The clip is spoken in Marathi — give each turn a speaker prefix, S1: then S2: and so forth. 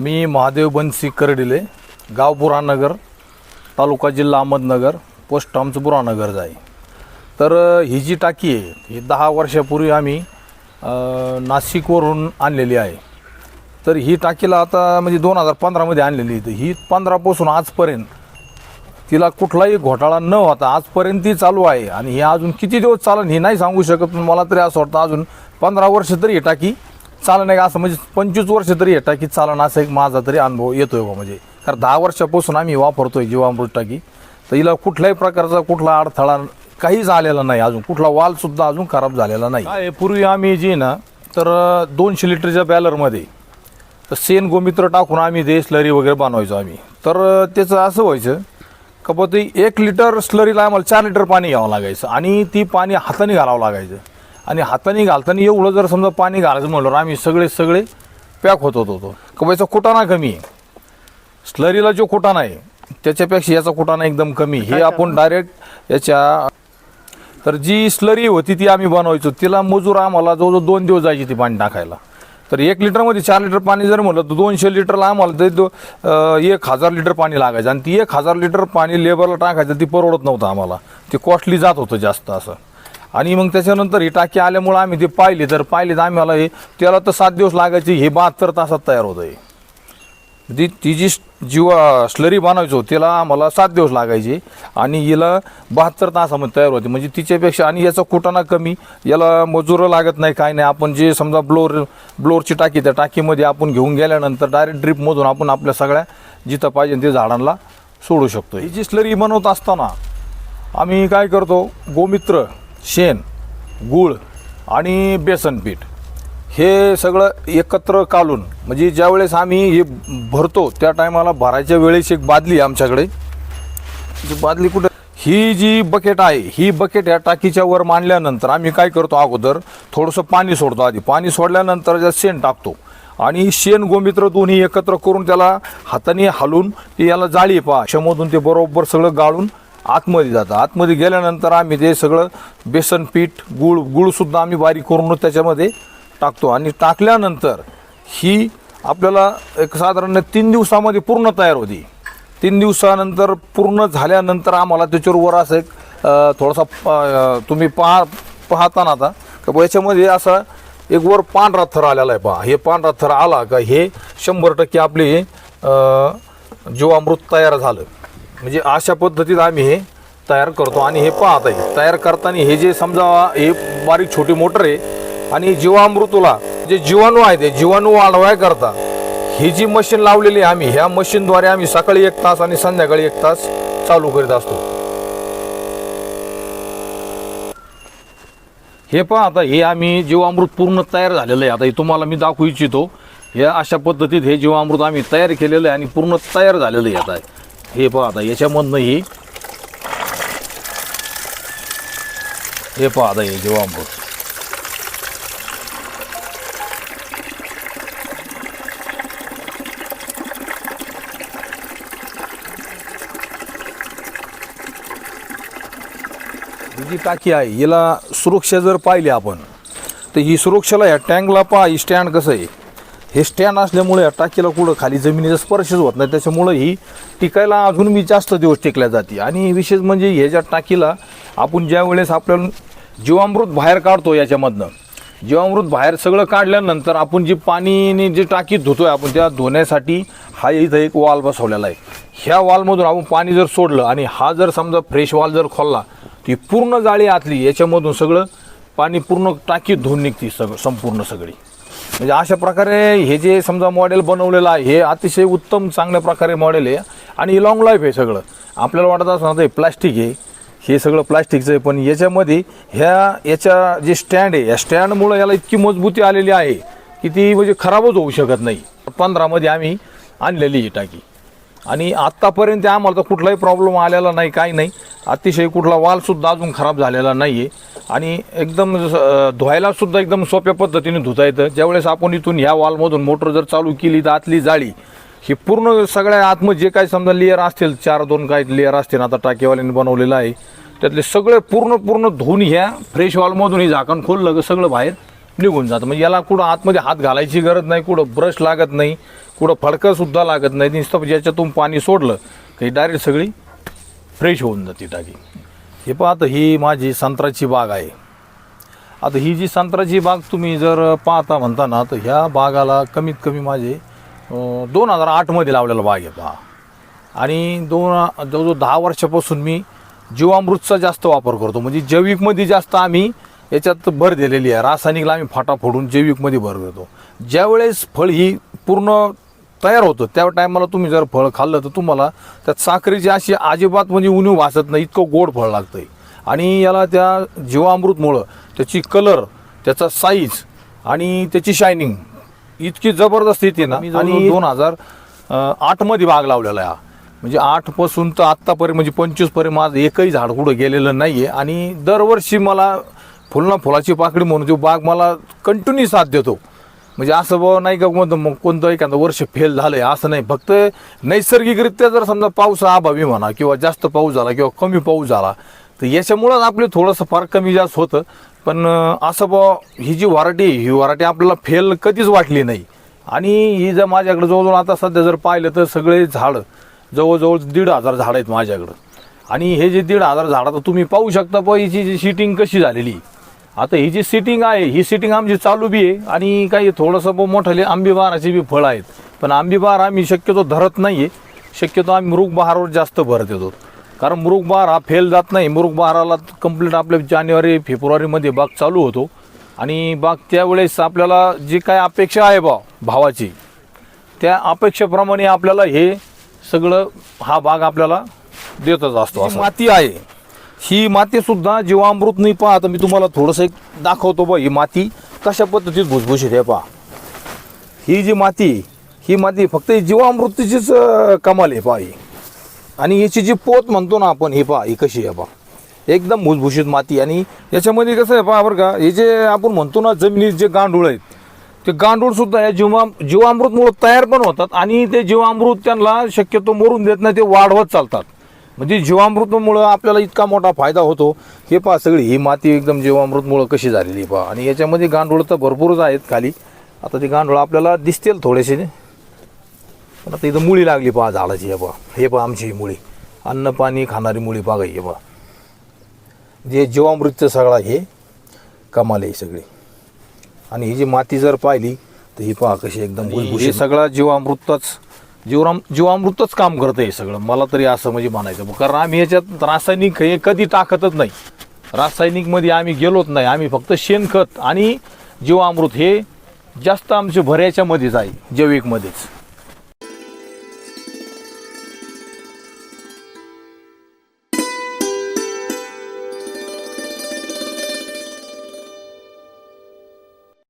S1: मी महादेव बनसी करडिले गाव बुरानगर तालुका जिल्हा अहमदनगर पोस्ट आमचं बुरानगर आहे तर ही जी टाकी आहे ही दहा वर्षापूर्वी आम्ही नाशिकवरून आणलेली आहे. तर ही टाकीला आता म्हणजे दोन हजार पंधरामध्ये आणलेली आहे. तर ही पंधरापासून आजपर्यंत तिला कुठलाही घोटाळा न होता आजपर्यंत ती चालू आहे. आणि हे अजून किती दिवस चालन हे नाही सांगू शकत पण मला तरी असं वाटतं अजून पंधरा वर्ष तरी ही टाकी चालन का असं म्हणजे पंचवीस वर्ष तरी हे टाकी चालन असा एक माझा तरी अनुभव येतोय बा म्हणजे. कारण दहा वर्षापासून आम्ही वापरतोय जीवामृत टाकी. तर हिला कुठल्याही प्रकारचा कुठला अडथळा काही झालेला नाही अजून. कुठला वाल सुद्धा अजून खराब झालेला नाही. पूर्वी आम्ही जी ना तर दोनशे लिटरच्या बॅलरमध्ये तर सेन गोमित्र टाकून आम्ही ते स्लरी वगैरे बनवायचो आम्ही. तर त्याचं असं व्हायचं का बुवा ते एक लिटर स्लरीला आम्हाला चार लिटर पाणी घ्यावं लागायचं आणि ती पाणी हाताने घालावं लागायचं. आणि हाताने घालताना एवढं जर समजा पाणी घालायचं म्हणलं आम्ही सगळे सगळे पॅक होत होतो का बुवा याचा कुटाणा कमी आहे. स्लरीला जो कुटाणा आहे त्याच्यापेक्षा याचा कुटाणा एकदम कमी हे आपण डायरेक्ट याच्या तर जी स्लरी होती ती आम्ही बनवायचो. तिला मजूर आम्हाला जवळजवळ दोन दिवस जायची ती पाणी टाकायला. तर एक लिटरमध्ये चार लिटर पाणी जर म्हणलं तर दोनशे लिटरला आम्हाला ते दो एक हजार लिटर पाणी लागायचं. आणि ती एक हजार लिटर पाणी लेबरला टाकायचं ती परवडत नव्हतं आम्हाला. ते कॉस्टली जात होतं जास्त असं. आणि मग त्याच्यानंतर ही टाकी आल्यामुळं आम्ही ते पाहिले. तर पाहिले तर आम्हाला हे त्याला तर सात दिवस लागायचे. हे बहात्तर तासात तयार होतं आहे म्हणजे ती ती जी जीवा स्लरी बनवायचो त्याला आम्हाला सात दिवस लागायचे. आणि हिला बहात्तर तासामध्ये तयार होते. म्हणजे तिच्यापेक्षा आणि याचा कुटाणा कमी. याला मजुरं लागत नाही काय नाही. आपण जे समजा ब्लोर ब्लोअरची टाकी त्या टाकीमध्ये आपण घेऊन गेल्यानंतर डायरेक्ट ड्रीपमधून आपण आपल्या सगळ्या जिथं पाहिजे ते झाडांना सोडू शकतो ही जी स्लरी बनवत असताना आम्ही काय करतो? गोमित्र शेण गूळ आणि बेसन पीठ हे सगळं एकत्र कालून म्हणजे ज्यावेळेस आम्ही हे भरतो त्या टायमाला भरायच्या वेळेस एक बादली आमच्याकडे. जी बादली कुठं? ही जी बकेट आहे ही बकेट या टाकीच्या वर मांडल्यानंतर आम्ही काय करतो अगोदर थोडंसं पाणी सोडतो आधी. पाणी सोडल्यानंतर त्यात शेण टाकतो आणि शेण गोमित्र दोन्ही एकत्र करून त्याला हाताने हालून ते याला जाळी पहा शमोधून ते बरोबर सगळं गाळून आतमध्ये जातं आतमध्ये गेल्यानंतर आम्ही ते सगळं बेसन पीठ गुळ गुळसुद्धा आम्ही बारीक करून त्याच्यामध्ये टाकतो. आणि टाकल्यानंतर ही आपल्याला एक साधारण तीन दिवसामध्ये पूर्ण तयार होती. तीन दिवसानंतर पूर्ण झाल्यानंतर आम्हाला त्याच्यावर वर असं एक थोडासा तुम्ही पहा पाहताना आता का याच्यामध्ये असा एक वर पांढरा थर आलेला आहे पहा हे पांढरा थर आला का हे शंभर टक्के आपले जीवामृत तयार झालं. म्हणजे अशा पद्धतीत आम्ही हे तयार करतो आणि हे पाहत आहे तयार करताना हे जे समजा हे बारीक छोटी मोटर आहे आणि जीवामृतूला जे जीवाणू आहे ते जीवाणू वाढवाय करता ही जी मशीन लावलेली आहे आम्ही ह्या मशीनद्वारे आम्ही सकाळी एक तास आणि संध्याकाळी एक तास चालू करीत असतो. हे पहा आता हे आम्ही जीवामृत पूर्ण तयार झालेलं आहे. आता हे तुम्हाला मी दाखवू इच्छितो हे अशा पद्धतीत हे जीवामृत आम्ही तयार केलेलं आहे आणि पूर्ण तयार झालेलं आहे आता. हे पहा आता याच्यामधनं ही हे पहा आता हे जेव्हा जी टाकी आहे हिला सुरक्षा जर पाहिली आपण तर ही सुरक्षेला ह्या टँकला पहा ही स्टँड कसं आहे. हे स्टँड असल्यामुळे या टाकीला कुठं खाली जमिनीचा स्पर्शच होत नाही त्याच्यामुळं ही टिकायला अजून मी जास्त दिवस टिकल्या जाते. आणि विशेष म्हणजे ह्याच्या टाकीला आपण ज्या वेळेस आपल्याला जीवामृत बाहेर काढतो याच्यामधनं जीवामृत बाहेर सगळं काढल्यानंतर आपण जी पाणीने जी टाकी आहे आपण त्या धुण्यासाठी हा इथं एक वॉल बसवलेला आहे. ह्या वॉलमधून आपण पाणी जर सोडलं आणि हा जर समजा फ्रेश वॉल जर खोलला ती पूर्ण जाळी आतली याच्यामधून सगळं पाणी पूर्ण टाकी धुवून निघते सगळं संपूर्ण सगळी. म्हणजे अशा प्रकारे हे जे समजा मॉडेल बनवलेलं आहे हे अतिशय उत्तम चांगल्या प्रकारे मॉडेल आहे आणि लॉंग लाईफ आहे सगळं. आपल्याला वाटत असणार ते प्लास्टिक आहे. हे सगळं प्लास्टिकचं आहे पण याच्यामध्ये ह्या याच्या जे स्टँड आहे या स्टँडमुळं याला इतकी मजबूती आलेली आहे की ती म्हणजे खराबच होऊ शकत नाही. पंधरामध्ये आम्ही आणलेली ही टाकी. आणि आत्तापर्यंत आम्हाला तर कुठलाही प्रॉब्लेम आलेला नाही काही नाही. अतिशय कुठला वालसुद्धा अजून खराब झालेला नाही आहे आणि एकदम धुवायलासुद्धा एकदम सोप्या पद्धतीने धुता येतं. ज्यावेळेस आपण इथून ह्या वॉलमधून मोटर जर चालू केली तर आतली जाळी ही पूर्ण सगळ्या आतमध्ये जे काही समजा लेअर असतील चार दोन काही लेअर असतील आता टाकेवाल्याने बनवलेलं आहे. त्यातले सगळे पूर्ण पूर्ण धुवून ह्या फ्रेश वॉलमधून हे झाकण खोललं सगळं बाहेर. निघून जातं. म्हणजे याला कुठं आतमध्ये हात घालायची गरज नाही कुठं ब्रश लागत नाही कुठं फडकंसुद्धा लागत नाही नुसतं ज्याच्यातून पाणी सोडलं की डायरेक्ट सगळी फ्रेश होऊन जाते टाकी. हे पहा आता ही माझी संत्राची बाग आहे. आता ही जी संत्राची बाग तुम्ही जर पाहता म्हणता ना तर ह्या बागाला कमीत कमी माझे दोन हजार आठमध्ये लावलेला बाग आहे पहा. आणि दोन जवळजवळ दहा वर्षापासून मी जीवामृतचा जास्त वापर करतो. म्हणजे जैविकमध्ये जास्त आम्ही याच्यात भर दिलेली आहे. रासायनिकला आम्ही फाटा फोडून जैविकमध्ये भर देतो. ज्यावेळेस फळ ही पूर्ण तयार होतं त्या टायमाला तुम्ही जर फळ खाल्लं तर तुम्हाला त्यात साखरेची अशी अजिबात म्हणजे उणीव भासत नाही इतकं गोड फळ लागतंय. आणि याला त्या जीवामृतमुळं त्याची कलर त्याचा साईज आणि त्याची शायनिंग इतकी जबरदस्त येते ना. आणि दोन हजार आठमध्ये बाग लावलेला आहे. म्हणजे आठपासून तर आत्तापर्यंत म्हणजे पंचवीसपर्यंत माझं एकही झाड कुठं गेलेलं नाही आहे आणि दरवर्षी मला फुलना फुलाची पाकळी म्हणून तो बाग मला कंटिन्यू साथ देतो. म्हणजे असं बाबा नाही का कोणतं मग कोणतं एखादं वर्ष फेल झालंय असं नाही. फक्त नैसर्गिकरित्या जर समजा पाऊस अभावी म्हणा किंवा जास्त पाऊस झाला किंवा कमी पाऊस झाला तर याच्यामुळंच आपले थोडंसं फार कमी जास्त होतं. पण असं बा ही जी व्हरायटी ही व्हरायटी आपल्याला फेल कधीच वाटली नाही. आणि ही जर माझ्याकडे जवळजवळ आता सध्या जर पाहिलं तर सगळे झाडं जवळजवळ दीड हजार झाडं आहेत माझ्याकडं. आणि हे जे दीड हजार झाडं तर तुम्ही पाहू शकता प हिची जी शिटिंग कशी झालेली. आता ही जी सिटिंग आहे ही सिटिंग आमची चालू बी आहे आणि काही थोडंसं ब मोठाले आंबी बहाराचे बी फळं आहेत. पण आंबी बहार आम्ही शक्यतो धरत नाही आहे शक्यतो आम्ही मृग बहारावर जास्त भर देतो. कारण मृग बहार हा फेल जात नाही. मृग बहाराला कंप्लीट आपल्या जानेवारी फेब्रुवारीमध्ये बाग चालू होतो. आणि बाग त्यावेळेस आपल्याला जी काय अपेक्षा आहे बा भावाची त्या अपेक्षेप्रमाणे आपल्याला हे सगळं हा भाग आपल्याला देतच असतो असं. माती आहे ही माती सुद्धा जीवामृत नाही पहा आता मी तुम्हाला थोडंसं एक दाखवतो बा ही माती कशा पद्धतीत भुसभुशीत आहे पहा. ही जी माती ही माती फक्त जीवामृतीचीच कमाल आहे पहा ही. आणि याची जी पोत म्हणतो ना आपण ही पहा ही कशी आहे पहा. एकदम भुसभुशीत माती. आणि याच्यामध्ये कसं आहे पहा बरं का हे जे आपण म्हणतो ना जमिनीत जे गांडूळ आहेत ते गांडूळ सुद्धा या जीवा जीवामृतमुळे तयार पण होतात आणि ते जीवामृत त्यांना शक्यतो मरून देत नाही ते वाढवत चालतात. म्हणजे जीवामृतमुळं आपल्याला इतका मोठा फायदा होतो. हे पहा सगळी ही माती एकदम जीवामृतमुळं कशी झालेली पहा. आणि याच्यामध्ये गांडूळ तर भरपूरच आहेत खाली. आता ते गांडूळ आपल्याला दिसतील थोडेसे. पण आता इथं मुळी लागली पहा झाडाची हे पहा. हे पहा आमची ही मुळी. अन्न पाणी खाणारी मुळी पहा हे पहा. जे जीवामृतचं सगळा हे कमाल आहे सगळी. आणि ही जी माती जर पाहिली तर ही पहा कशी एकदम सगळा जीवामृतच जीवराम जीवामृतच काम करतं हे सगळं. मला तरी असं म्हणजे म्हणायचं. कारण आम्ही याच्यात रासायनिक हे कधी टाकतच नाही. रासायनिकमध्ये आम्ही गेलोच नाही. आम्ही फक्त शेणखत आणि जीवामृत हे जास्त आमचे भऱ्याच्यामध्येच आहे जैविकमध्येच.